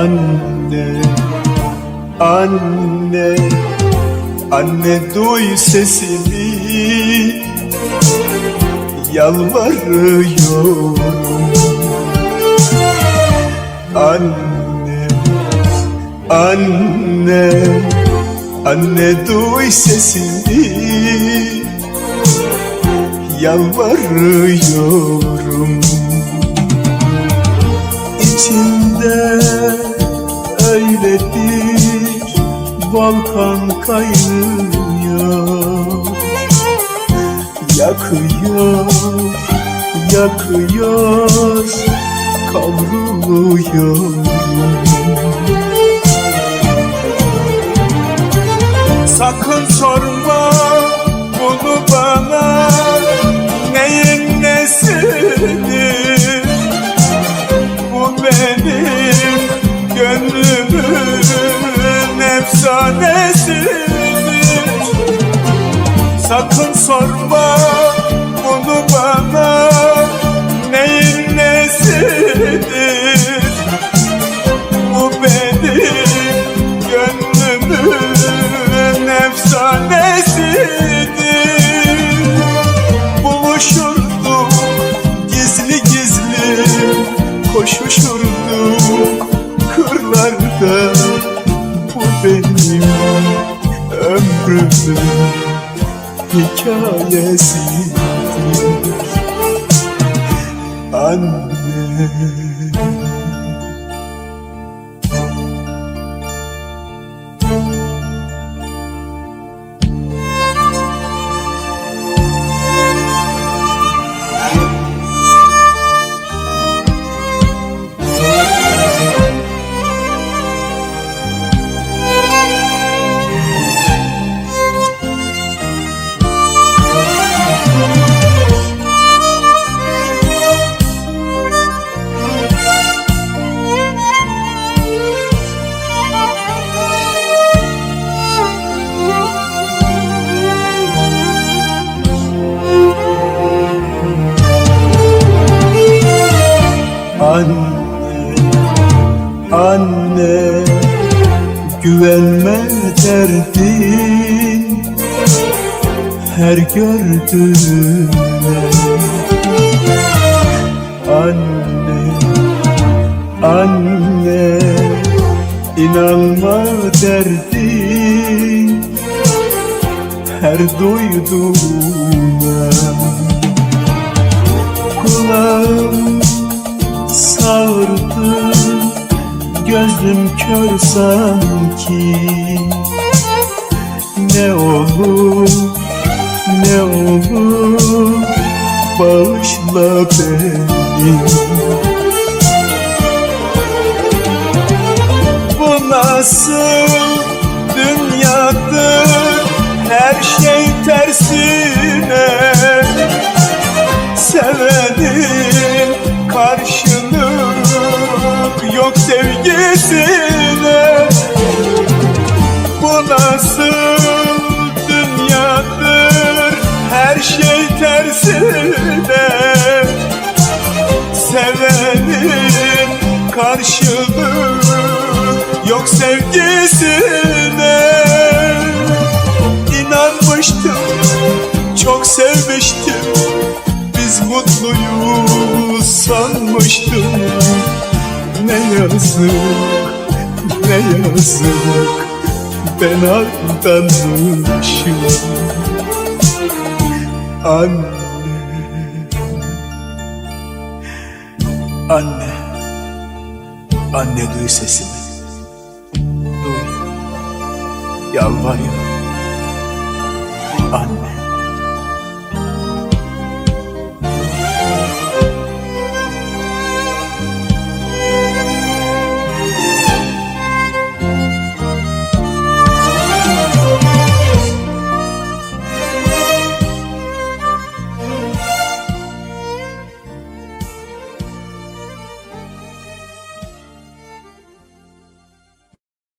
Anne, anne, anne duy sesimi. Yalvarıyorum. Anne, anne, anne duy sesimi. Yalvarıyorum. İçimde öyle bir volkan kaynıyor. Yakıyor, yakıyor, kavruluyor sorma bunu bana Neyin nesidir? Bu benim gönlümün efsanesidir. Buluşurduk gizli gizli Koşuşurduk hikayesidir Anne Anne, Güvenme derdin Her gördüğüne. Anne, anne inanma derdin Her duyduğuna. Kulağım sardı Gözüm kör sanki. Ne olur, ne olur Bağışla beni. Bu nasıl dünyadır Her şey tersine nasıl dünyadır her şey tersine. Sevenin karşılık yok sevgisine. İnanmıştım çok sevmiştim. Biz mutluyuz sanmıştım. Ne yazık, ne yazık Ben aldanmışım Anne. Anne. Anne duy sesimi. Duy. Yalvarıyorum